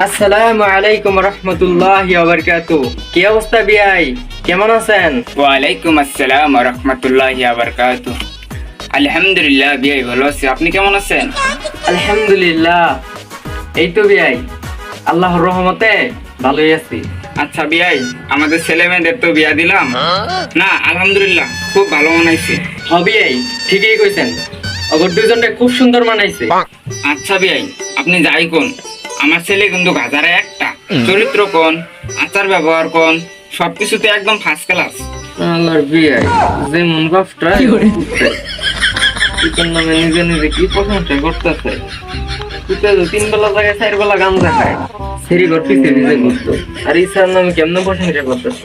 আসসালামু আলাইকুম রহমতুল্লাহ কি অবস্থা বিয়াই কেমন আছেন? ওয়ালাইকুম আসসালাম রহমতুল্লাহ আলহামদুলিল্লাহ বিয়াই ভালো আছি। আপনি কেমন আছেন? আলহামদুলিল্লাহ। এই তো বিয়াই আল্লাহর রহমতে ভালোই আছি। আচ্ছা বিয়াই আমাদের ছেলে মেয়েদের তো বিয়া দিলাম। না আলহামদুলিল্লাহ খুব ভালো মানাইছে। হবিয়াই ঠিকই কইছেন। অগর দুইজনটা খুব সুন্দর মানাইছে। আচ্ছা বিয়াই আপনি যাই কোন। আমার ছেলে কিন্তু গাজারে একটা। চরিত্র কোন? আচার ব্যবহার কোন? সবকিছুতে একদম ফার্স্ট ক্লাস আল্লাহর বিয়াই যেমন বাপটা ইতার নামে নিজে নিজে কি প্রশংসা করতেছে? তুই তিন বেলা জায়গায় চার বেলা গান দেখায়। সেরি ঘর পিছে নিজে ঘুরতো। আর ইসার নামে কেমন প্রশংসা করতেছে?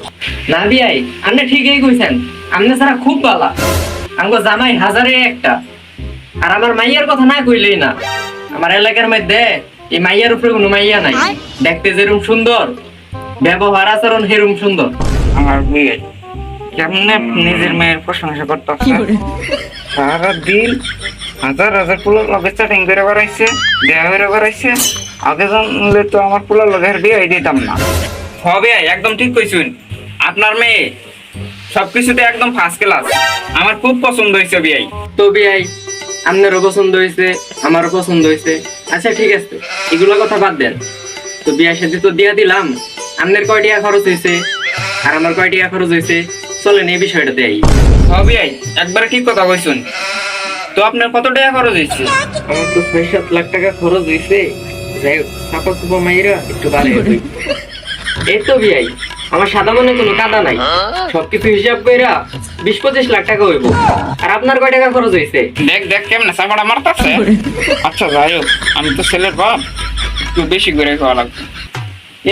না বিয়াই আপনি ঠিকই কইছেন। আপনি ছাড়া খুব বালা। জামাই হাজারে একটা। আর আমার মাইয়ার কথা না কইলেই না। আমার এলাকার মধ্যে এই মাইয়ার উপরে কোনো মাইয়া নাই। দেখতে যেরকম সুন্দর ব্যবহার আচরণ হেরুম সুন্দর। আমার বিয়াই কেমনে নিজের মেয়ের প্রশংসা করতে সারা দিন হাজার হাজার পুলো লগে চাটিং করে বেড়াইছে বিয়া করে বেড়াইছে। আগে জানলে তো আমার পুলো লগের বিয়ে দিতাম না। হবে একদম ঠিক কইছুন। আপনার মেয়ে সবকিছুতে একদম ফার্স্ট ক্লাস আমার খুব পছন্দ হয়েছে বিয়াই তো বিয়াই আপনারও পছন্দ হয়েছে আমারও পছন্দ হয়েছে। আচ্ছা ঠিক আছে। এগুলো কথা বাদ দেন। তো বিয়ার সাথে তো দিয়া দিলাম। আপনার কয় টাকা খরচ হয়েছে আর আমার কয় টাকা খরচ হয়েছে চলেন এই বিষয়টা দেই। হবে একবারে ঠিক কথা কইছুন? তো আপনার কত টাকা খরচ হয়েছে আমার তো ছয় সাত লাখ টাকা খরচ হয়েছে যাই হোক চাপা চুপা মাইরা একটু বাড়িয়ে এই তো বিয়াই আমার সাদা মনে কোনো কাদা নাই। সবকিছু হিসাব কইরা বিশ পঁচিশ লাখ টাকা হইব। আর আপনার কয় টাকা খরচ হয়েছে দেখ দেখ কেমন চাপাটা মারতাছে। আচ্ছা যাই হোক আমি তো ছেলের বাপ একটু বেশি করে খাওয়া লাগবে।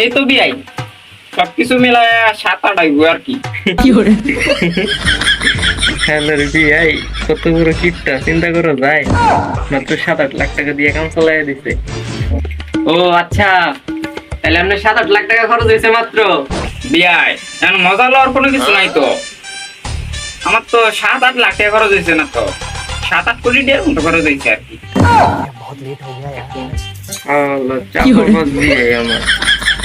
এই তো বিয়াই সবকিছু মিলায় সাত আট আইবো আর কি। হ্যালোর বিয়াই কত বড় কিপটা চিন্তা করো যায় মাত্র সাত আট লাখ টাকা দিয়ে কাম চালাই দিছে। ও আচ্ছা তাহলে আপনার সাত আট লাখ টাকা খরচ হয়েছে মাত্র। বিয়াই এখন মজা লওয়ার কোনো কিছু নাই তো। আমার তো সাত আট লাখ টাকা খরচ হয়েছে না তো। সাত আট কোটি টাকার মতো খরচ হয়েছে আর কি।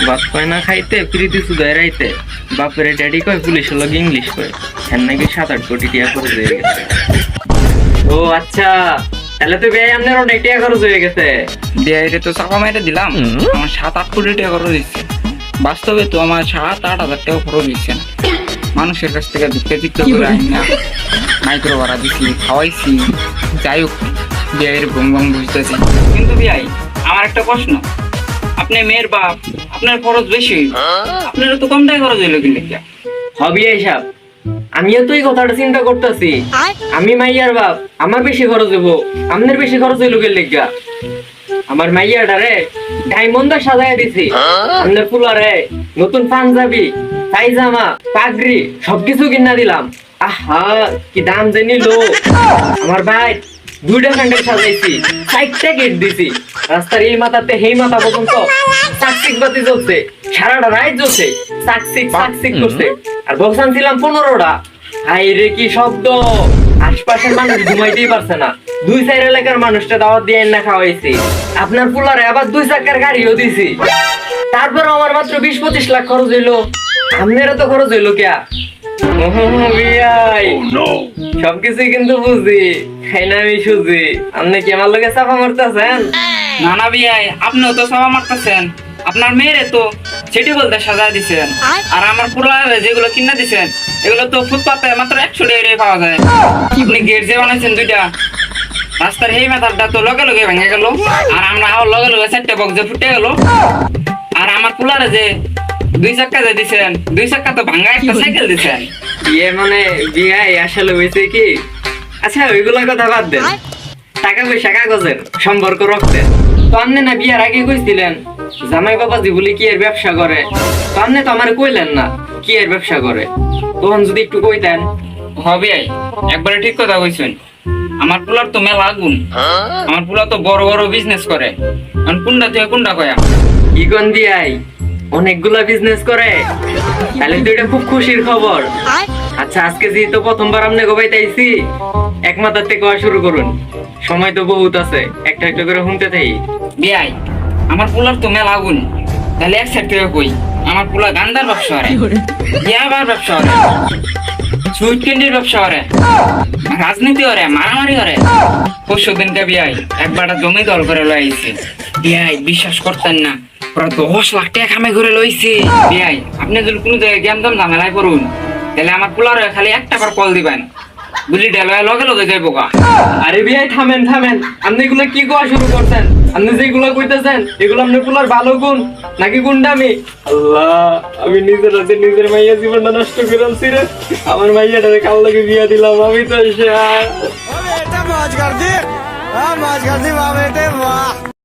বাপ কয় না খাইতে প্রীতি সুদায় রাইতে বাপের ড্যাডি কয় পুলিশ লগে ইংলিশ কয়। হ্যাঁ নাকি সাত আট কোটি টাকা খরচ হয়ে গেছে। ও আচ্ছা তাহলে তো বিয়াই আপনার অনেক টাকা খরচ হয়ে গেছে। তো চাপা দিলাম। আমার সাত আট কোটি টাকা খরচ হয়েছে। বাস্তবে তো আমার সাত আট হাজার টাকা খরচ হয়েছে না। মানুষের কাছ থেকে ভিক্ষে টিক্ষে করে আনি না মাইক্রো ভাড়া দিছি খাওয়াইছি যাই হোক বিয়ের গম গম বুঝতেছি কিন্তু বিয়াই আমার একটা প্রশ্ন। আপনি মেয়ের বাপ আপনার খরচ বেশি আপনারও তো কম টাকা খরচ হইল কি লেখা হবি হিসাব আমিও তো এই কথাটা চিন্তা করতেছি। আমি মাইয়ার বাপ আমার বেশি খরচ হইব আপনার বেশি খরচ হইল গেল লিগা? আমার মাইয়াটা রে ডায়মন্ড সাজায় দিছি। আপনার ফুলারে নতুন পাঞ্জাবি পায়জামা পাগড়ি সবকিছু কিনা দিলাম। আহা কি দাম যে নিল। আমার ভাই দুইটা সাজাইছি চারটা গেট দিছি। রাস্তার এই মাথাতে সেই মাথা পর্যন্ত চাকচিক বাতি জ্বলছে সারাটা রাত জ্বলছে চাকচিক চাকচিক করছে। আর ছিলাম পনেরোটা। হাই রে কি শব্দ। আশপাশের মানুষ ঘুমাইতেই পারছে না। দুই চার এলাকার মানুষটা দাওয়াত দিয়ে না খাওয়াইছি। আপনার পুলারে আবার দুই চাকার গাড়িও দিছি। তারপর আমার মাত্র বিশ পঁচিশ লাখ খরচ হইল। আপনারও তো খরচ হইল কেয়া বিয়াই সবকিছুই কিন্তু বুঝি খাই না আমি সুজি আপনি কি আমার লোকে চাপা মারতেছেন? না না বিয়াই আপনিও তো সবা মারতেছেন। আপনার মেয়েরে তো সেটি বলতে সাজায় দিছেন। আর আমার পুরা যেগুলো কিনা দিছেন এগুলো তো ফুটপাতে মাত্র একশো টাকা পাওয়া যায়। আপনি গেট যে বানাইছেন দুইটা রাস্তার এই মেথারটা তো লগে লগে ভেঙে গেল। আর আমরা লগে লগে চারটে বক্সে ফুটে গেল। আর আমার পুলারে যে দুই চাক্কা যে দিছেন দুই চাক্কা তো ভাঙা একটা সাইকেল দিছেন। ইয়ে মানে বিয়াই আসলে হয়েছে কি? আচ্ছা ওইগুলোর কথা বাদ দেন। টাকা পয়সা কাগজের সম্পর্ক রক্তের। তো আপনি না বিয়ার আগে কইছিলেন জামাই বাবাজি বলি কি এর ব্যবসা করে? তো আপনি তো আমার কইলেন না কি এর ব্যবসা করে। তখন যদি একটু কইতেন। হবে একবারে ঠিক কথা কইছেন। আমার পুলার তো মেলা আগুন আমার পুলা তো বড় বড় বিজনেস করে। এখন কুন্ডা থেকে কুন্ডা কয়া কি কোন বিয়াই অনেকগুলা বিজনেস করে। তাহলে তো এটা খুব খুশির খবর। আচ্ছা আজকে যেহেতু প্রথমবার আপনি গোবাইতাইছি এক মাথার থেকে কোয়া শুরু করুন। সময় তো বহুত আছে একটা একটা করে শুনতে থাকি। বিয়াই আমার পোলার তো মেলা আগুন তাহলে এক সাইড থেকে কই আমার পুলা গান্দার ব্যবসা করে। ইয়াবার ব্যবসা করে। সুইট ক্যান্ডির ব্যবসা করে। রাজনীতি করে মারামারি করে। পরশু দিনকে বিয়াই একবার জমি দল করে লইছে বিয়াই বিশ্বাস করতেন না। পুরো দশ লাখ টাকা কামাই করে লইছে। বিয়াই আপনি যদি কোনো জায়গায় জ্ঞান দাম ঝামেলায় করুন তাহলে আমার পুলার খালি একটা বার কল দিবেন। বুঝলি ডেলয় লগে লগে যাইবো গা। আরে বিয়াই থামেন থামেন। আপনি এগুলো কি কোয়া শুরু করছেন? আপনি যেগুলো কইতেছেন এগুলো আপনি পুলার ভালো গুণ নাকি গুন্ডামি? আল্লাহ আমি নিজের হাতে নিজের মাইয়া জীবনটা নষ্ট করে আনছি রে। আমার মাইয়াটারে কাল লাগে বিয়া দিলাম আমি তো শেষ